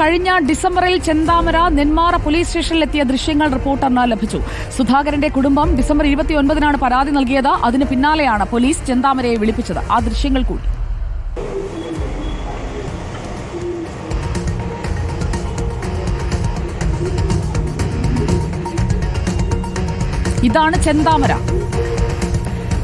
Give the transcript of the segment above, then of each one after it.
കഴിഞ്ഞ ഡിസംബറിൽ ചെന്താമര നെന്മാറ പോലീസ് സ്റ്റേഷനിലെത്തിയ ദൃശ്യങ്ങൾ റിപ്പോർട്ടറിന് ലഭിച്ചു. സുധാകരന്റെ കുടുംബം ഡിസംബർ ഇരുപത്തിയൊൻപതിനാണ് പരാതി നൽകിയത്. അതിന് പിന്നാലെയാണ് പോലീസ് ചെന്താമരയെ വിളിപ്പിച്ചത്. ആ ദൃശ്യങ്ങൾ കൂടി. ഇതാണ് ചെന്താമര.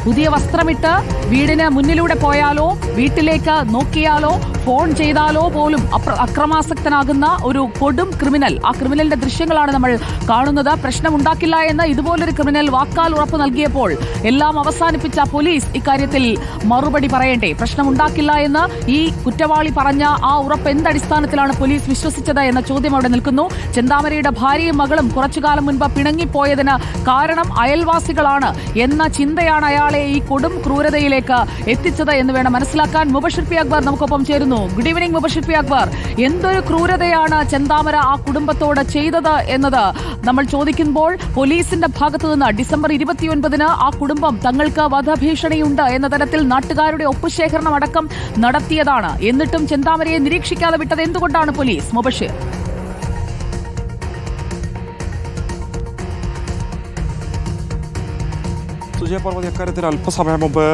പുതിയ വസ്ത്രമിട്ട് വീടിന് മുന്നിലൂടെ പോയാലോ വീട്ടിലേക്ക് നോക്കിയാലോ ഫോൺ ചെയ്താലോ പോലും അക്രമാസക്തനാകുന്ന ഒരു കൊടും ക്രിമിനൽ. ആ ക്രിമിനലിന്റെ ദൃശ്യങ്ങളാണ് നമ്മൾ കാണുന്നത്. പ്രശ്നമുണ്ടാക്കില്ല എന്ന് ഇതുപോലൊരു ക്രിമിനൽ വാക്കാൽ ഉറപ്പ് നൽകിയപ്പോൾ എല്ലാം അവസാനിപ്പിച്ച പോലീസ് ഇക്കാര്യത്തിൽ മറുപടി പറയണ്ടേ? പ്രശ്നമുണ്ടാക്കില്ല എന്ന് ഈ കുറ്റവാളി പറഞ്ഞ ആ ഉറപ്പ് എന്തടിസ്ഥാനത്തിലാണ് പോലീസ് വിശ്വസിച്ചത് എന്ന ചോദ്യം അവിടെ നിൽക്കുന്നു. ചെന്താമരയുടെ ഭാര്യയും മകളും കുറച്ചുകാലം മുൻപ് പിണങ്ങിപ്പോയതിന് കാരണം അയൽവാസികളാണ് എന്ന ചിന്തയാണ് അയാളെ ഈ കൊടും ക്രൂരതയിലേക്ക് എത്തിച്ചത് എന്ന് വേണം മനസ്സിലാക്കാൻ. മുബഷിർ പി അക്ബർ നമുക്കൊപ്പം ചേരുന്നു. Good evening Mubashir Akbar. എന്തൊരു ക്രൂരതയാണ് ചെന്താമര ആ കുടുംബത്തോട് ചെയ്തത് എന്നത്? നമ്മൾ ചോദിക്കുമ്പോൾ പോലീസിന്റെ ഭാഗത്തു നിന്ന് ഡിസംബർ ഇരുപത്തിയൊൻപതിന് ആ കുടുംബം തങ്ങൾക്ക് വധഭീഷണിയുണ്ട് എന്ന തരത്തിൽ നാട്ടുകാരുടെ ഒപ്പുശേഖരണം അടക്കം നടത്തിയതാണ്. എന്നിട്ടും ചെന്താമരയെ നിരീക്ഷിക്കാതെ വിട്ടത് എന്തുകൊണ്ടാണ് പോലീസ്? മുബഷിർ സുജയ പർവതി അക്കാര്യത്തിൽ അല്പസമയം മുമ്പ്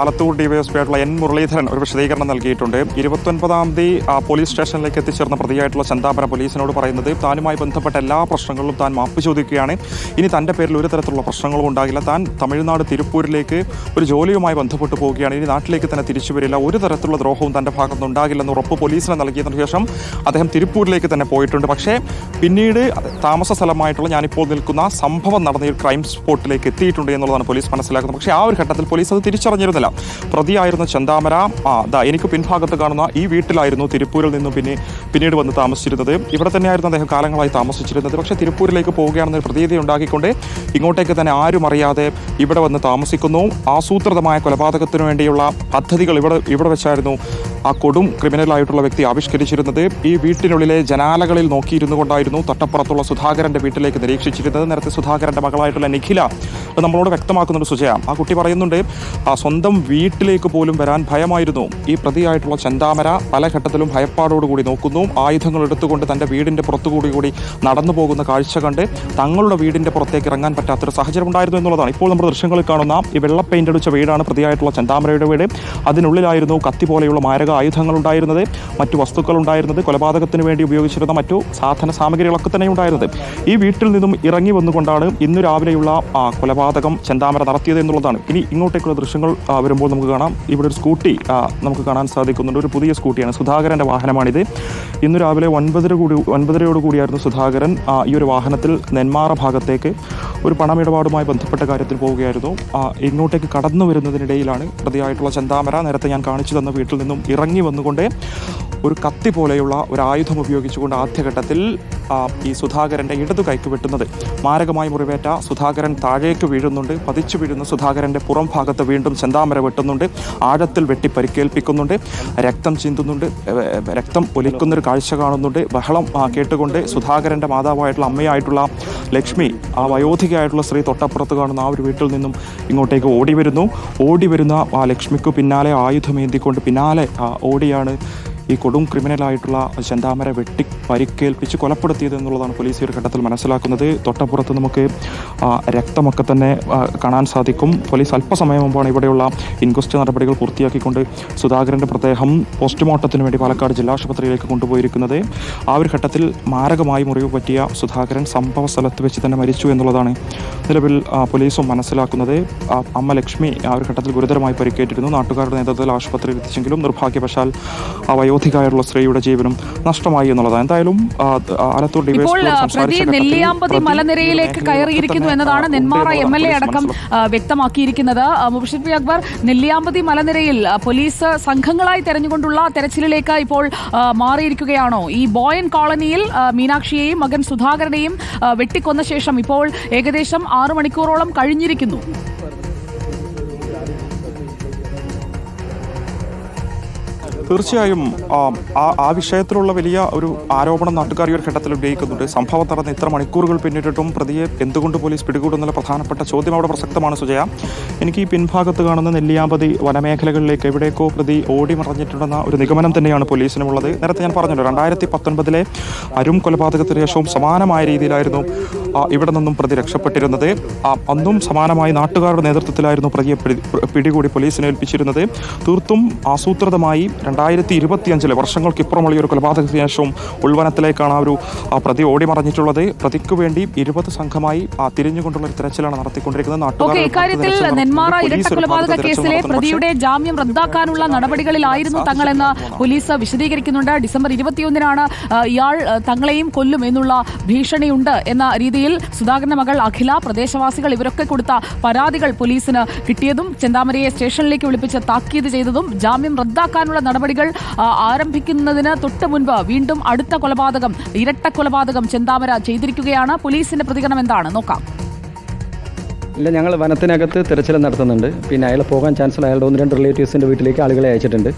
ആലത്തൂർ ഡിവൈഎസ്പി ആയിട്ടുള്ള എൻ മുരളീധരൻ ഒരു വിശദീകരണം നൽകിയിട്ടുണ്ട്. ഇരുപത്തൊൻപതാം തീയതി പോലീസ് സ്റ്റേഷനിലേക്ക് എത്തിച്ചേർന്ന പ്രതിയായിട്ടുള്ള ചന്താപര പോലീസിനോട് പറയുന്നത് താനുമായി ബന്ധപ്പെട്ട എല്ലാ പ്രശ്നങ്ങളിലും താൻ മാപ്പ് ചോദിക്കുകയാണ്. ഇനി തന്റെ പേരിൽ ഒരു തരത്തിലുള്ള പ്രശ്നങ്ങളും ഉണ്ടാകില്ല. താൻ തമിഴ്നാട് തിരുപ്പൂരിലേക്ക് ഒരു ജോലിയുമായി ബന്ധപ്പെട്ട് പോവുകയാണ്. ഇനി നാട്ടിലേക്ക് തന്നെ തിരിച്ചു വരില്ല. ഒരു തരത്തിലുള്ള ദ്രോഹവും തന്റെ ഭാഗത്തുനിന്ന് ഉണ്ടാകില്ലെന്ന് ഉറപ്പ് പോലീസിന് നൽകിയതിനു ശേഷം അദ്ദേഹം തിരുപ്പൂരിലേക്ക് തന്നെ പോയിട്ടുണ്ട്. പക്ഷേ പിന്നീട് താമസ സ്ഥലമായിട്ടുള്ള ഞാനിപ്പോൾ നിൽക്കുന്ന സംഭവം നടന്ന ഈ ക്രൈം സ്പോട്ടിലേക്ക് എത്തിയിട്ടുണ്ട് എന്നുള്ളതാണ് പോലീസ് മനസ്സിലാക്കുന്നത്. പക്ഷേ ആ ഒരു ഘട്ടത്തിൽ പോലീസ് അത് തിരിച്ചറിഞ്ഞിരുന്നില്ല. പ്രതിയായിരുന്ന ചന്താമര ആ ദാ എനിക്ക് പിൻഭാഗത്ത് കാണുന്ന ഈ വീട്ടിലായിരുന്നു തിരുപ്പൂരിൽ നിന്നും പിന്നെ പിന്നീട് വന്ന് താമസിച്ചിരുന്നത്. ഇവിടെ തന്നെയായിരുന്നു അദ്ദേഹം കാലങ്ങളായി താമസിച്ചിരുന്നത്. പക്ഷേ തിരുപ്പൂരിലേക്ക് പോവുകയാണെന്നൊരു പ്രതീതി ഉണ്ടാക്കിക്കൊണ്ട് ഇങ്ങോട്ടേക്ക് തന്നെ ആരും അറിയാതെ ഇവിടെ വന്ന് താമസിക്കുന്നു. ആസൂത്രിതമായ കൊലപാതകത്തിന് വേണ്ടിയുള്ള പദ്ധതികൾ ഇവിടെ ഇവിടെ വെച്ചായിരുന്നു ആ കൊടും ക്രിമിനലായിട്ടുള്ള വ്യക്തി ആവിഷ്കരിച്ചിരുന്നത് ഈ വീട്ടിനുള്ളിലെ ജനാലകളിൽ നോക്കിയിരുന്നു കൊണ്ടായിരുന്നു തട്ടപ്പുറത്തുള്ള സുധാകരന്റെ വീട്ടിലേക്ക് നിരീക്ഷിച്ചിരുന്നത്. നേരത്തെ സുധാകരന്റെ മകളായിട്ടുള്ള നിഖില നമ്മളോട് വ്യക്തമാക്കുന്നുണ്ട് സുജയ. ആ കുട്ടി പറയുന്നുണ്ട് ആ സ്വന്തം വീട്ടിലേക്ക് പോലും വരാൻ ഭയമായിരുന്നു. ഈ പ്രതിയായിട്ടുള്ള ചന്താമര പല ഘട്ടത്തിലും ഭയപ്പാടോടുകൂടി നോക്കുന്നു. ആയുധങ്ങൾ എടുത്തുകൊണ്ട് തന്റെ വീടിന്റെ പുറത്തുകൂടി കൂടി നടന്നു പോകുന്ന കാഴ്ച കണ്ട് തങ്ങളുടെ വീടിന്റെ പുറത്തേക്ക് ഇറങ്ങാൻ പറ്റാത്തൊരു സാഹചര്യം ഉണ്ടായിരുന്നു എന്നുള്ളതാണ്. ഇപ്പോൾ നമ്മുടെ ദൃശ്യങ്ങളിൽ കാണുന്ന ഈ വെള്ള പെയിന്റ് അടിച്ച വീടാണ് പ്രതിയായിട്ടുള്ള ചന്താമരയുടെ വീട്. അതിനുള്ളിലായിരുന്നു കത്തി പോലെയുള്ള മാരക ആയുധങ്ങൾ ഉണ്ടായിരുന്നത് മറ്റു വസ്തുക്കൾ ഉണ്ടായിരുന്നത് കൊലപാതകത്തിന് വേണ്ടി ഉപയോഗിച്ചിരുന്ന മറ്റു സാധന സാമഗ്രികളൊക്കെ തന്നെ ഉണ്ടായിരുന്നത് ഈ വീട്ടിൽ നിന്നും ഇറങ്ങി വന്നുകൊണ്ടാണ് ഇന്ന് രാവിലെയുള്ള കൊലപാതകം ചെന്താമര നടത്തിയത് എന്നുള്ളതാണ്. ഇനി ഇങ്ങോട്ടേക്കുള്ള ദൃശ്യങ്ങൾ വരുമ്പോൾ നമുക്ക് കാണാം. ഇവിടെ ഒരു സ്കൂട്ടി നമുക്ക് കാണാൻ സാധിക്കുന്നുണ്ട്. ഒരു പുതിയ സ്കൂട്ടിയാണ്. സുധാകരന്റെ വാഹനമാണിത്. ഇന്ന് രാവിലെ ഒൻപതര കൂടി ഒൻപതരയോട് കൂടിയായിരുന്നു സുധാകരൻ ഈ ഒരു വാഹനത്തിൽ നെന്മാറ ഭാഗത്തേക്ക് ഒരു പണമിടപാടുമായി ബന്ധപ്പെട്ട കാര്യത്തിൽ പോവുകയായിരുന്നു. ഇങ്ങോട്ടേക്ക് കടന്നു വരുന്നതിനിടയിലാണ് പ്രതിയായിട്ടുള്ള ചെന്താമര നേരത്തെ ഞാൻ കാണിച്ചു തന്ന വീട്ടിൽ നിന്നും ഇറങ്ങി വന്നുകൊണ്ട് ഒരു കത്തി പോലെയുള്ള ഒരു ആയുധം ഉപയോഗിച്ചുകൊണ്ട് ആദ്യഘട്ടത്തിൽ ഈ സുധാകരന്റെ ഇടതു കൈക്ക് വെട്ടുന്നത്. മാരകമായി മുറിവേറ്റ സുധാകരൻ താഴേക്ക് വീഴുന്നുണ്ട്. പതിച്ചു വീഴുന്ന സുധാകരന്റെ പുറം ഭാഗത്ത് വീണ്ടും ചെന്താമര വെട്ടുന്നുണ്ട്. ആഴത്തിൽ വെട്ടി പരിക്കേൽപ്പിക്കുന്നുണ്ട് രക്തം ചിന്തുന്നുണ്ട്. രക്തം ഒലിക്കുന്നൊരു കാഴ്ച കാണുന്നുണ്ട്. ബഹളം കേട്ടുകൊണ്ട് സുധാകരന്റെ മാതാവായിട്ടുള്ള അമ്മയായിട്ടുള്ള ലക്ഷ്മി ആ വയോധികയായിട്ടുള്ള സ്ത്രീ തൊട്ടപ്പുറത്ത് കാണുന്ന ആ ഒരു വീട്ടിൽ നിന്നും ഇങ്ങോട്ടേക്ക് ഓടി വരുന്നു. ഓടി വരുന്ന ആ ലക്ഷ്മിക്ക് പിന്നാലെ ആയുധമേന്തിക്കൊണ്ട് പിന്നാലെ ഓടിയാണ് ഈ കൊടും ക്രിമിനലായിട്ടുള്ള ചെന്താമര വെട്ടി പരിക്കേൽപ്പിച്ച് കൊലപ്പെടുത്തിയത് എന്നുള്ളതാണ് പോലീസ് ഈ ഒരു ഘട്ടത്തിൽ മനസ്സിലാക്കുന്നത്. തൊട്ടപ്പുറത്ത് നമുക്ക് രക്തമൊക്കെ തന്നെ കാണാൻ സാധിക്കും. പോലീസ് അല്പസമയം മുമ്പാണ് ഇവിടെയുള്ള ഇൻക്വസ്റ്റ് നടപടികൾ പൂർത്തിയാക്കിക്കൊണ്ട് സുധാകരന്റെ മൃതദേഹം പോസ്റ്റ്മോർട്ടത്തിന് വേണ്ടി പാലക്കാട് ജില്ലാ ആശുപത്രിയിലേക്ക് കൊണ്ടുപോയിരിക്കുന്നത്. ആ ഒരു ഘട്ടത്തിൽ മാരകമായി മുറിവ് പറ്റിയ സുധാകരൻ സംഭവ സ്ഥലത്ത് വെച്ച് തന്നെ മരിച്ചു എന്നുള്ളതാണ് നിലവിൽ പോലീസും മനസ്സിലാക്കുന്നത്. അമ്മ ലക്ഷ്മി ആ ഒരു ഘട്ടത്തിൽ ഗുരുതരമായി പരിക്കേറ്റിരുന്നു. നാട്ടുകാരുടെ നേതൃത്വത്തിൽ ആശുപത്രിയിൽ എത്തിച്ചെങ്കിലും നിർഭാഗ്യവശാൽ ആ വയോധികയായിട്ടുള്ള സ്ത്രീയുടെ ജീവനും നഷ്ടമായി എന്നുള്ളതാണ്. എന്തായാലും ആലത്തൂർ നെല്ലിയാമ്പതി മലനിരയിലേക്ക് കയറിയിരിക്കുന്നു എന്നതാണ് നെന്മാറ എം എൽ എ അടക്കം വ്യക്തമാക്കിയിരിക്കുന്നത്. മുബഷിർ അക്ബർ നെല്ലിയാമ്പതി മലനിരയിൽ പോലീസ് സംഘങ്ങളായി തെരഞ്ഞുകൊണ്ടുള്ള തെരച്ചിലിലേക്ക് ഇപ്പോൾ മാറിയിരിക്കുകയാണോ? ഈ ബോയൻ കോളനിയിൽ മീനാക്ഷിയെയും മകൻ സുധാകരനെയും വെട്ടിക്കൊന്ന ശേഷം ഇപ്പോൾ ഏകദേശം ആറു മണിക്കൂറോളം കഴിഞ്ഞിരിക്കുന്നു. തീർച്ചയായും ആ, വിഷയത്തിലുള്ള വലിയ ഒരു ആരോപണം നാട്ടുകാർ ഈ ഒരു ഘട്ടത്തിൽ ഉന്നയിക്കുന്നുണ്ട്. സംഭവം നടന്ന് ഇത്ര മണിക്കൂറുകൾ പിന്നിട്ടിട്ടും പ്രതിയെ എന്തുകൊണ്ട് പോലീസ് പിടികൂടുന്നുള്ള പ്രധാനപ്പെട്ട ചോദ്യം അവിടെ പ്രസക്തമാണ് സുജയ. എനിക്ക് ഈ പിൻഭാഗത്ത് കാണുന്ന നെല്ലിയാമ്പതി വനമേഖലകളിലേക്ക് എവിടേക്കോ പ്രതി ഓടി മറഞ്ഞിട്ടുണ്ടെന്ന ഒരു നിഗമനം തന്നെയാണ് പോലീസിനുമുള്ളത്. നേരത്തെ ഞാൻ പറഞ്ഞല്ലോ രണ്ടായിരത്തി പത്തൊൻപതിലെ അരും കൊലപാതകത്തിന് ശേഷവും സമാനമായ രീതിയിലായിരുന്നു ഇവിടെ നിന്നും പ്രതി രക്ഷപ്പെട്ടിരുന്നത്. അന്നും സമാനമായി നാട്ടുകാരുടെ നേതൃത്വത്തിലായിരുന്നു പ്രതിയെ പിടി- പിടികൂടി പോലീസിനെ ഏൽപ്പിച്ചിരുന്നത്. തീർത്തും ആസൂത്രിതമായി രണ്ടായിരത്തി ഇരുപത്തിയഞ്ചിലെ വർഷങ്ങൾക്കിപ്പുറമുള്ള ഇപ്പുറമുള്ള ഒരു കൊലപാതകത്തിന് ശേഷവും ഉൾവനത്തിലേക്കാണ് ആ ഒരു പ്രതി ഓടി മറഞ്ഞിട്ടുള്ളത് പ്രതിക്ക് വേണ്ടി ഇരുപത് സംഘമായി തിരിഞ്ഞുകൊണ്ടുള്ള ഒരു തിരച്ചിലാണ് നടത്തിക്കൊണ്ടിരിക്കുന്നത്. നാട്ടുകാർ കേസിലെ പ്രതിയുടെ ജാമ്യം റദ്ദാക്കാനുള്ള നടപടികളിലായിരുന്നു തങ്ങളെന്ന് പോലീസ് വിശദീകരിക്കുന്നുണ്ട്. ഡിസംബർ ഇരുപത്തിയൊന്നിനാണ് ഇയാൾ തങ്ങളെയും കൊല്ലും എന്നുള്ള ഭീഷണിയുണ്ട് എന്ന രീതിയിൽ സുധാകരന്റെ മകൾ അഖില പ്രദേശവാസികൾ ഇവരൊക്കെ കൊടുത്ത പരാതികൾ പോലീസിന് കിട്ടിയതും ചെന്താമരയെ സ്റ്റേഷനിലേക്ക് വിളിപ്പിച്ച് താക്കീത് ചെയ്തതും ജാമ്യം റദ്ദാക്കാനുള്ള നടപടികൾ ആരംഭിക്കുന്നതിന് തൊട്ട് മുൻപ് വീണ്ടും അടുത്ത കൊലപാതകം ഇരട്ട കൊലപാതകം ചെന്താമര ചെയ്തിരിക്കുകയാണ്. പോലീസിന്റെ പ്രതികരണം എന്താണ്? നോക്കാം. ഇല്ല ഞങ്ങൾ വനത്തിനകത്ത് തിരച്ചിൽ നടത്തുന്നുണ്ട്. പിന്നെ അയാൾ പോകാൻ ചാൻസ് ഉള്ള അയാളുടെ ഒന്ന് രണ്ട് റിലേറ്റീവ്സിന്റെ വീട്ടിലേക്ക് ആളുകളെ അയച്ചിട്ടുണ്ട്.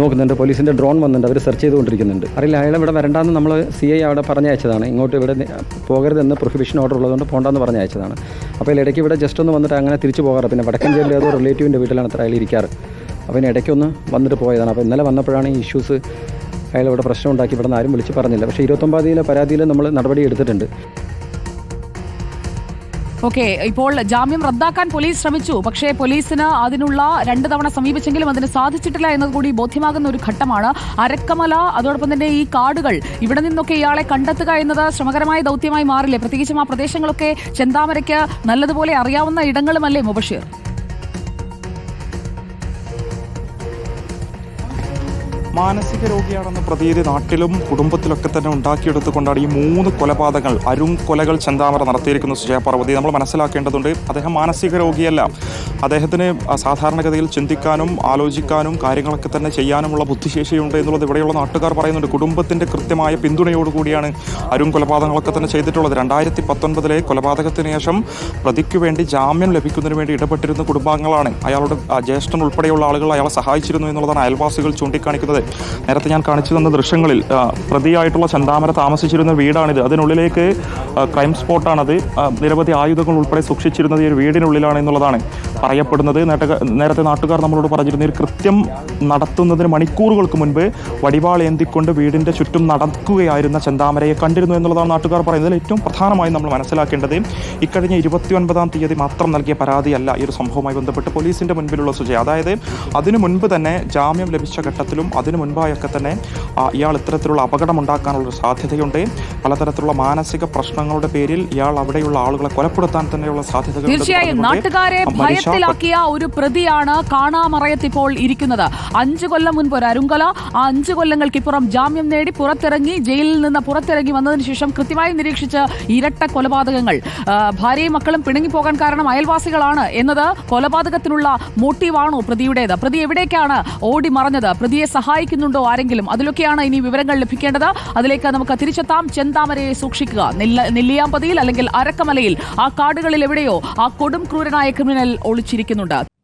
നോക്കുന്നുണ്ട് പോലീസിന്റെ ഡ്രോൺ വന്നിട്ടുണ്ട് അവർ സെർച്ച് ചെയ്തുകൊണ്ടിരിക്കുന്നുണ്ട്. അറിയില്ല അയാൾ ഇവിടെ വരണ്ടാന്ന് നമ്മൾ സി ഐ അവിടെ പറഞ്ഞയച്ചതാണ് ഇങ്ങോട്ട് ഇവിടെ പോകരുതെന്ന് പ്രൊഹിബിഷൻ ഓർഡർ ഉള്ളതുകൊണ്ട് പോകണ്ടെന്ന് പറഞ്ഞയച്ചതാണ് അപ്പോൾ ഇടയ്ക്ക് ഇവിടെ ജസ്റ്റ് ഒന്ന് വന്നിട്ട് അങ്ങനെ തിരിച്ചു പോകാറ്. പിന്നെ വടക്കൻ ജില്ലയിൽ ഏതോ റിലേറ്റീവിന്റെ വീട്ടിലാണ് അത്ര അയാൾ ഇരിക്കാറ്. അപ്പോൾ ഇനി ഇടയ്ക്കൊന്ന് വന്നിട്ട് പോയതാണ്. അപ്പോൾ ഇന്നലെ വന്നപ്പോഴാണ് ഈ ഇഷ്യൂസ് അയാൾ ഇവിടെ പ്രശ്നം ഉണ്ടാക്കി. ഇവിടെ നിന്ന് ആരും വിളിച്ച് പറഞ്ഞില്ല. പക്ഷേ ഇരുപത്തൊമ്പതിലെ പരാതിയിൽ നമ്മൾ നടപടി എടുത്തിട്ടുണ്ട്. ഓക്കെ ഇപ്പോൾ ജാമ്യം റദ്ദാക്കാൻ പോലീസ് ശ്രമിച്ചു. പക്ഷേ പോലീസിന് അതിനുള്ള രണ്ട് തവണ സമീപിച്ചെങ്കിലും അതിന് സാധിച്ചിട്ടില്ല എന്നത് കൂടി ബോധ്യമാകുന്ന ഒരു ഘട്ടമാണ്. അരക്കമല അതോടൊപ്പം തന്നെ ഈ കാടുകൾ. ഇവിടെ നിന്നൊക്കെ ഇയാളെ കണ്ടെത്തുക എന്നത് ശ്രമകരമായ ദൗത്യമായി മാറില്ലേ? പ്രത്യേകിച്ചും ആ പ്രദേശങ്ങളൊക്കെ ചെന്താമരയ്ക്ക് നല്ലതുപോലെ അറിയാവുന്ന ഇടങ്ങളുമല്ലേ മുബഷീർ? മാനസിക രോഗിയാണെന്ന പ്രതീതി നാട്ടിലും കുടുംബത്തിലൊക്കെ തന്നെ ഉണ്ടാക്കിയെടുത്തുകൊണ്ടാണ് ഈ മൂന്ന് കൊലപാതകങ്ങൾ അരും കൊലകൾ ചെന്താമര നടത്തിയിരിക്കുന്ന സുജയ പാർവതി. നമ്മൾ മനസ്സിലാക്കേണ്ടതുണ്ട് അദ്ദേഹം മാനസിക രോഗിയല്ല. അദ്ദേഹത്തിന് സാധാരണഗതിയിൽ ചിന്തിക്കാനും ആലോചിക്കാനും കാര്യങ്ങളൊക്കെ തന്നെ ചെയ്യാനുമുള്ള ബുദ്ധിശേഷിയുണ്ട് എന്നുള്ളത് ഇവിടെയുള്ള നാട്ടുകാർ പറയുന്നുണ്ട്. കുടുംബത്തിന്റെ കൃത്യമായ പിന്തുണയോടുകൂടിയാണ് അരും കൊലപാതകങ്ങളൊക്കെ തന്നെ ചെയ്തിട്ടുള്ളത്. രണ്ടായിരത്തി പത്തൊൻപതിലെ കൊലപാതകത്തിന് ശേഷം പ്രതിക്ക് വേണ്ടി ജാമ്യം ലഭിക്കുന്നതിന് വേണ്ടി ഇടപെട്ടിരുന്ന കുടുംബാംഗങ്ങളാണ്. അയാളുടെ ജ്യേഷ്ഠൻ ഉൾപ്പെടെയുള്ള ആളുകൾ അയാളെ സഹായിച്ചിരുന്നു എന്നുള്ളതാണ് അയൽവാസികൾ ചൂണ്ടിക്കാണിക്കുന്നത്. നേരത്തെ ഞാൻ കാണിച്ചു തന്ന ദൃശ്യങ്ങളിൽ പ്രതിയായിട്ടുള്ള ചന്താമര താമസിച്ചിരുന്ന വീടാണിത്. അതിനുള്ളിലേക്ക് ക്രൈം സ്പോട്ടാണത് നിരവധി ആയുധങ്ങൾ ഉൾപ്പെടെ സൂക്ഷിച്ചിരുന്നത് ഈ ഒരു വീടിനുള്ളിലാണ് എന്നുള്ളതാണ്. പറയപ്പെടുന്നത് നേട്ട- നേരത്തെ നാട്ടുകാർ നമ്മളോട് പറഞ്ഞിരുന്ന ഒരു കൃത്യം നടത്തുന്നതിന് മണിക്കൂറുകൾക്ക് മുൻപ് വടിവാൾ ഏന്തിക്കൊണ്ട് വീടിന്റെ ചുറ്റും നടക്കുകയായിരുന്ന ചെന്താമരയെ കണ്ടിരുന്നു എന്നുള്ളതാണ് നാട്ടുകാർ പറയുന്നതിൽ ഏറ്റവും പ്രധാനമായും നമ്മൾ മനസ്സിലാക്കേണ്ടത് ഇക്കഴിഞ്ഞ ഇരുപത്തി ഒൻപതാം തീയതി മാത്രം നൽകിയ പരാതിയല്ല ഈ ഒരു സംഭവവുമായി ബന്ധപ്പെട്ട് പോലീസിന്റെ മുൻപിലുള്ള സുജയ. അതായത് അതിനു മുൻപ് തന്നെ ജാമ്യം ലഭിച്ച ഘട്ടത്തിലും അതിനു മുൻപായൊക്കെ തന്നെ ഇയാൾ ഇത്തരത്തിലുള്ള അപകടമുണ്ടാക്കാനുള്ള ഉണ്ടാക്കാനുള്ള സാധ്യതയുണ്ട്. പലതരത്തിലുള്ള മാനസിക പ്രശ്നങ്ങളുടെ പേരിൽ ഇയാൾ അവിടെയുള്ള ആളുകളെ കൊലപ്പെടുത്താൻ തന്നെയുള്ള സാധ്യതകൾ തീർച്ചയായും നാട്ടുകാരെ ഭയത്തിലാക്കിയ ഒരു പ്രതിയാണ് കാണാമറയത്തിപ്പോൾ ഇരിക്കുന്നത്. അഞ്ചു കൊല്ലം മുൻപ് ഒരു അരുങ്കല ആ അഞ്ചു കൊല്ലങ്ങൾക്കിപ്പുറം ജാമ്യം നേടി പുറത്തിറങ്ങി ജയിലിൽ നിന്ന് പുറത്തിറങ്ങി വന്നതിന് ശേഷം കൃത്യമായി നിരീക്ഷിച്ച് ഇരട്ട കൊലപാതകങ്ങൾ. ഭാര്യയും മക്കളും പിണങ്ങിപ്പോകാൻ കാരണം അയൽവാസികളാണ് എന്നത് കൊലപാതകത്തിനുള്ള മോട്ടീവാണോ പ്രതിയുടേത്? പ്രതി എവിടേക്കാണ് ഓടി മറഞ്ഞത്? പ്രതിയെ സഹായിക്കുന്നുണ്ടോ ആരെങ്കിലും? അതിലൊക്കെയാണ് ഇനി വിവരങ്ങൾ ലഭിക്കേണ്ടത്. അതിലേക്ക് നമുക്ക് തിരിച്ചെത്താം. ചെന്താമരയെ സൂക്ഷിക്കുക. നെല്ല നെല്ലിയാമ്പതിയിൽ അല്ലെങ്കിൽ അരക്കമലയിൽ ആ കാടുകളിൽ എവിടെയോ ആ കൊടും ക്രൂരനായ ക്രിമിനൽ ഒളിച്ചിരിക്കുന്നുണ്ട്